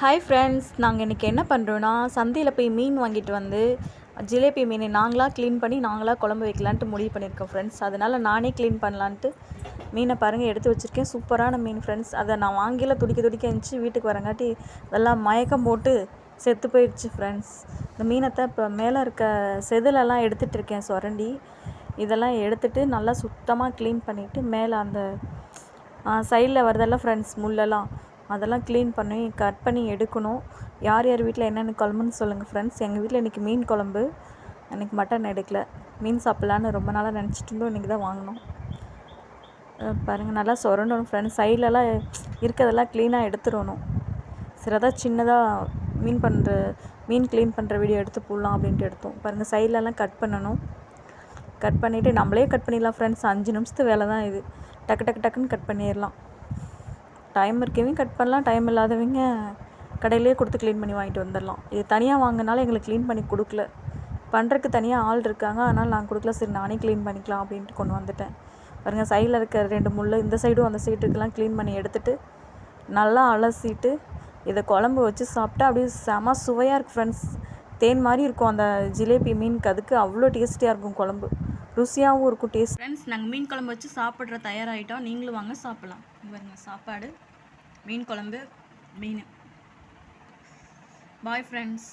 Hi friends நாங்கள் இன்றைக்கி என்ன பண்ணுறோன்னா சந்தையில் போய் மீன் வாங்கிட்டு வந்து ஜிலேபி மீன் நாங்களாக க்ளீன் பண்ணி நாங்களாக குழம்பு வைக்கலான்ட்டு முடிவு பண்ணியிருக்கோம் ஃப்ரெண்ட்ஸ் அதனால் நானே க்ளீன் பண்ணலான்ட்டு மீனை பாருங்கள் எடுத்து வச்சுருக்கேன். சூப்பரான மீன் ஃப்ரெண்ட்ஸ் அதை நான் வாங்கில துடிக்க துடிக்க இருந்துச்சு வீட்டுக்கு வரங்காட்டி அதெல்லாம் மயக்கம் போட்டு செத்து போயிடுச்சு ஃப்ரெண்ட்ஸ் இந்த மீனத்தை இப்போ மேலே இருக்க செதிலெல்லாம் எடுத்துகிட்டு இருக்கேன் சுரண்டி. இதெல்லாம் எடுத்துகிட்டு நல்லா சுத்தமாக க்ளீன் பண்ணிவிட்டு மேலே அந்த சைடில் வரதெல்லாம் ஃப்ரெண்ட்ஸ் முள்ளெல்லாம். அதெல்லாம் க்ளீன் பண்ணி கட் பண்ணி எடுக்கணும். யார் யார் வீட்டில் என்னென்ன குழம்புன்னு சொல்லுங்கள் ஃப்ரெண்ட்ஸ் எங்கள் வீட்டில் இன்றைக்கி மீன் குழம்பு. அன்றைக்கி மட்டன் எடுக்கல. மீன் சாப்பிட்லான்னு ரொம்ப நாளாக நினச்சிட்டு இருந்தோம். இன்றைக்கி தான் வாங்கினோம். பாருங்கள் நல்லா சொரண்டணும் ஃப்ரெண்ட்ஸ் சைட்லலாம் இருக்கிறதெல்லாம் க்ளீனாக எடுத்துடணும். சரி அதான் சின்னதாக மீன் பண்ணுற மீன் க்ளீன் பண்ணுற வீடியோ எடுத்து போடலாம் அப்படின்ட்டு எடுத்தோம். பாருங்கள் சைட்லலாம் கட் பண்ணணும். கட் பண்ணிவிட்டு நம்மளே கட் பண்ணிடலாம் ஃப்ரெண்ட்ஸ் அஞ்சு நிமிஷத்து வேலை தான் இது. டக்கு டக்கு டக்குன்னு கட் பண்ணிடலாம். டைம் இருக்கவங்க கட் பண்ணலாம். டைம் இல்லாதவங்க கடையிலே கொடுத்து க்ளீன் பண்ணி வாங்கிட்டு வந்துடலாம். இது தனியாக வாங்கினாலும் எங்களுக்கு க்ளீன் பண்ணி கொடுக்கல. பண்ணுறதுக்கு தனியாக ஆள் இருக்காங்க. அதனால் நான் கொடுக்கல. சரி நானே க்ளீன் பண்ணிக்கலாம் அப்படின்ட்டு கொண்டு வந்துட்டேன். பாருங்கள் சைடில் இருக்கிற ரெண்டு முள் இந்த சைடும் அந்த சைட்டுக்கெல்லாம் க்ளீன் பண்ணி எடுத்துகிட்டு நல்லா அலசிட்டு இதை குழம்பு வச்சு சாப்பிட்டா அப்படியே செம சுவையாக இருக்குது ஃப்ரெண்ட்ஸ் தேன் மாதிரி இருக்கும். அந்த ஜிலேபி மீனுக்கு அதுக்கு அவ்வளோ டேஸ்டியாக இருக்கும் குழம்பு. ருசியாகவும் இருக்கும் டேஸ்ட். ஃப்ரெண்ட்ஸ் நாங்கள் மீன் குழம்பு வச்சு சாப்பிட்ற தயாராகிட்டோம் நீங்களும் வாங்க சாப்பிட்லாம். பாருங்க சாப்பாடு. மீன் குழம்பு மீன். Bye friends